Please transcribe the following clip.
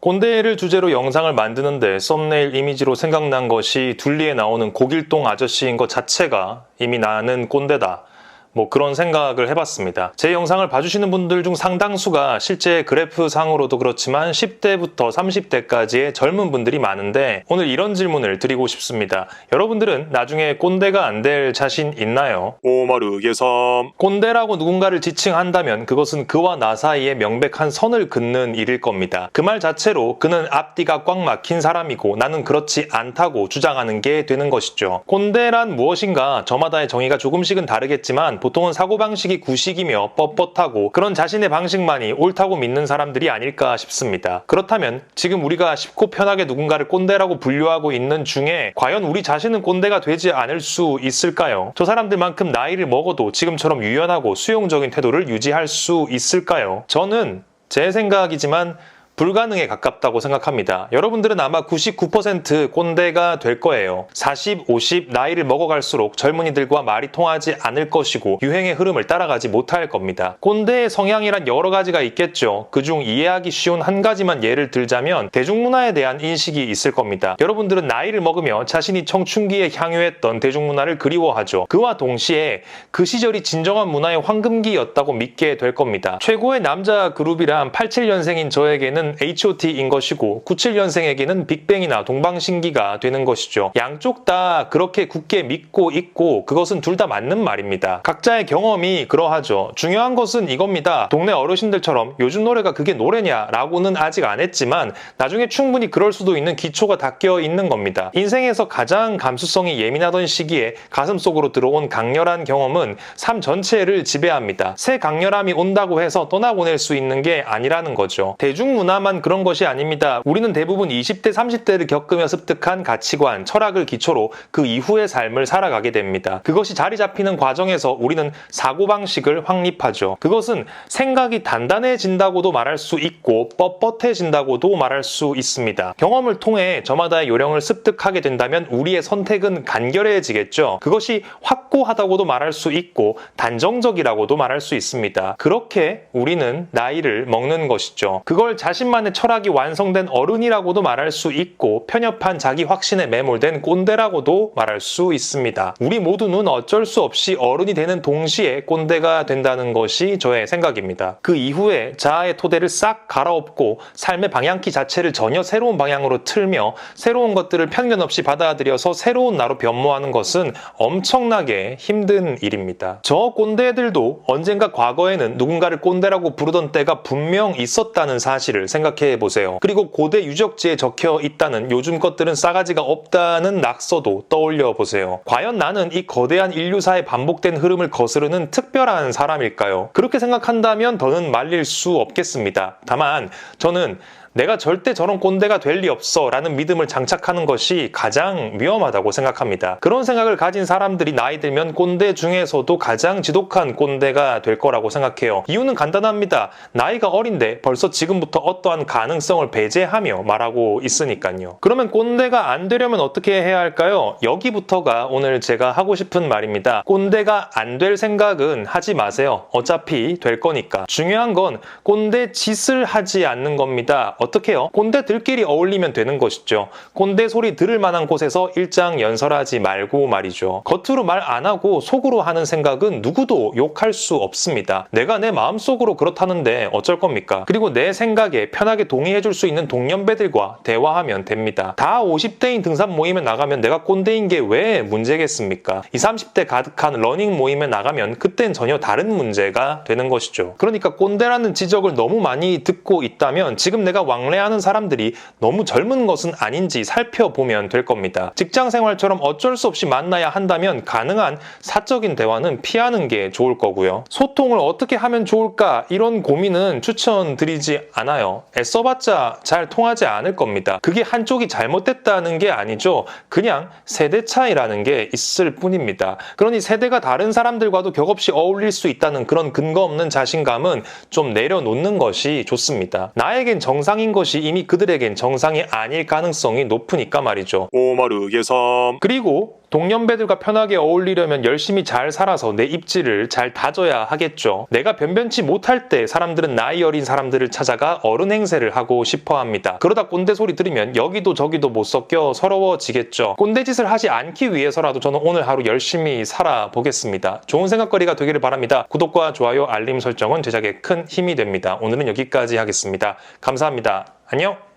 꼰대를 주제로 영상을 만드는데 썸네일 이미지로 생각난 것이 둘리에 나오는 고길동 아저씨인 것 자체가 이미 나는 꼰대다. 뭐 그런 생각을 해봤습니다. 제 영상을 봐주시는 분들 중 상당수가 실제 그래프 상으로도 그렇지만 10대부터 30대까지의 젊은 분들이 많은데 오늘 이런 질문을 드리고 싶습니다. 여러분들은 나중에 꼰대가 안 될 자신 있나요? 오마르 예삼 꼰대라고 누군가를 지칭한다면 그것은 그와 나 사이에 명백한 선을 긋는 일일 겁니다. 그 말 자체로 그는 앞뒤가 꽉 막힌 사람이고 나는 그렇지 않다고 주장하는 게 되는 것이죠. 꼰대란 무엇인가 저마다의 정의가 조금씩은 다르겠지만 보통은 사고방식이 구식이며 뻣뻣하고 그런 자신의 방식만이 옳다고 믿는 사람들이 아닐까 싶습니다. 그렇다면 지금 우리가 쉽고 편하게 누군가를 꼰대라고 분류하고 있는 중에 과연 우리 자신은 꼰대가 되지 않을 수 있을까요? 저 사람들만큼 나이를 먹어도 지금처럼 유연하고 수용적인 태도를 유지할 수 있을까요? 저는 제 생각이지만 불가능에 가깝다고 생각합니다. 여러분들은 아마 99% 꼰대가 될 거예요. 40, 50 나이를 먹어갈수록 젊은이들과 말이 통하지 않을 것이고 유행의 흐름을 따라가지 못할 겁니다. 꼰대의 성향이란 여러 가지가 있겠죠. 그중 이해하기 쉬운 한 가지만 예를 들자면 대중문화에 대한 인식이 있을 겁니다. 여러분들은 나이를 먹으며 자신이 청춘기에 향유했던 대중문화를 그리워하죠. 그와 동시에 그 시절이 진정한 문화의 황금기였다고 믿게 될 겁니다. 최고의 남자 그룹이란 87년생인 저에게는 H.O.T인 것이고 97년생에게는 빅뱅이나 동방신기가 되는 것이죠. 양쪽 다 그렇게 굳게 믿고 있고 그것은 둘 다 맞는 말입니다. 각자의 경험이 그러하죠. 중요한 것은 이겁니다. 동네 어르신들처럼 요즘 노래가 그게 노래냐라고는 아직 안 했지만 나중에 충분히 그럴 수도 있는 기초가 닦여 있는 겁니다. 인생에서 가장 감수성이 예민하던 시기에 가슴 속으로 들어온 강렬한 경험은 삶 전체를 지배합니다. 새 강렬함이 온다고 해서 떠나보낼 수 있는 게 아니라는 거죠. 대중문화 만 그런 것이 아닙니다. 우리는 대부분 20대, 30대를 겪으며 습득한 가치관, 철학을 기초로 그 이후의 삶을 살아가게 됩니다. 그것이 자리 잡히는 과정에서 우리는 사고방식을 확립하죠. 그것은 생각이 단단해진다고도 말할 수 있고 뻣뻣해진다고도 말할 수 있습니다. 경험을 통해 저마다의 요령을 습득하게 된다면 우리의 선택은 간결해지겠죠. 그것이 확고하다고도 말할 수 있고 단정적이라고도 말할 수 있습니다. 그렇게 우리는 나이를 먹는 것이죠. 그걸 자신 만의 철학이 완성된 어른이라고도 말할 수 있고 편협한 자기 확신에 매몰된 꼰대라고도 말할 수 있습니다. 우리 모두는 어쩔 수 없이 어른이 되는 동시에 꼰대가 된다는 것이 저의 생각입니다. 그 이후에 자아의 토대를 싹 갈아엎고 삶의 방향키 자체를 전혀 새로운 방향으로 틀며 새로운 것들을 편견 없이 받아들여서 새로운 나로 변모하는 것은 엄청나게 힘든 일입니다. 저 꼰대들도 언젠가 과거에는 누군가를 꼰대라고 부르던 때가 분명 있었다는 사실을 생각해 보세요. 그리고 고대 유적지에 적혀 있다는 요즘 것들은 싸가지가 없다는 낙서도 떠올려 보세요. 과연 나는 이 거대한 인류사의 반복된 흐름을 거스르는 특별한 사람일까요? 그렇게 생각한다면 더는 말릴 수 없겠습니다. 다만 저는 내가 절대 저런 꼰대가 될 리 없어 라는 믿음을 장착하는 것이 가장 위험하다고 생각합니다. 그런 생각을 가진 사람들이 나이 들면 꼰대 중에서도 가장 지독한 꼰대가 될 거라고 생각해요. 이유는 간단합니다. 나이가 어린데 벌써 지금부터 어떠한 가능성을 배제하며 말하고 있으니까요. 그러면 꼰대가 안 되려면 어떻게 해야 할까요? 여기부터가 오늘 제가 하고 싶은 말입니다. 꼰대가 안 될 생각은 하지 마세요. 어차피 될 거니까. 중요한 건 꼰대 짓을 하지 않는 겁니다. 어떻게요? 꼰대들끼리 어울리면 되는 것이죠. 꼰대 소리 들을 만한 곳에서 일장 연설하지 말고 말이죠. 겉으로 말 안 하고 속으로 하는 생각은 누구도 욕할 수 없습니다. 내가 내 마음속으로 그렇다는데 어쩔 겁니까? 그리고 내 생각에 편하게 동의해줄 수 있는 동년배들과 대화하면 됩니다. 다 50대인 등산 모임에 나가면 내가 꼰대인 게 왜 문제겠습니까? 20, 30대 가득한 러닝 모임에 나가면 그땐 전혀 다른 문제가 되는 것이죠. 그러니까 꼰대라는 지적을 너무 많이 듣고 있다면 지금 내가 왕래하는 사람들이 너무 젊은 것은 아닌지 살펴보면 될 겁니다. 직장 생활처럼 어쩔 수 없이 만나야 한다면 가능한 사적인 대화는 피하는 게 좋을 거고요. 소통을 어떻게 하면 좋을까 이런 고민은 추천드리지 않아요. 애써봤자 잘 통하지 않을 겁니다. 그게 한쪽이 잘못됐다는 게 아니죠. 그냥 세대 차이라는 게 있을 뿐입니다. 그러니 세대가 다른 사람들과도 격없이 어울릴 수 있다는 그런 근거 없는 자신감은 좀 내려놓는 것이 좋습니다. 나에겐 정상 인 것이 이미 그들에겐 정상이 아닐 가능성이 높으니까 말이죠. 오마르 예삼 그리고 동년배들과 편하게 어울리려면 열심히 잘 살아서 내 입지를 잘 다져야 하겠죠. 내가 변변치 못할 때 사람들은 나이 어린 사람들을 찾아가 어른 행세를 하고 싶어 합니다. 그러다 꼰대 소리 들으면 여기도 저기도 못 섞여 서러워지겠죠. 꼰대 짓을 하지 않기 위해서라도 저는 오늘 하루 열심히 살아보겠습니다. 좋은 생각거리가 되기를 바랍니다. 구독과 좋아요, 알림 설정은 제작에 큰 힘이 됩니다. 오늘은 여기까지 하겠습니다. 감사합니다. 안녕!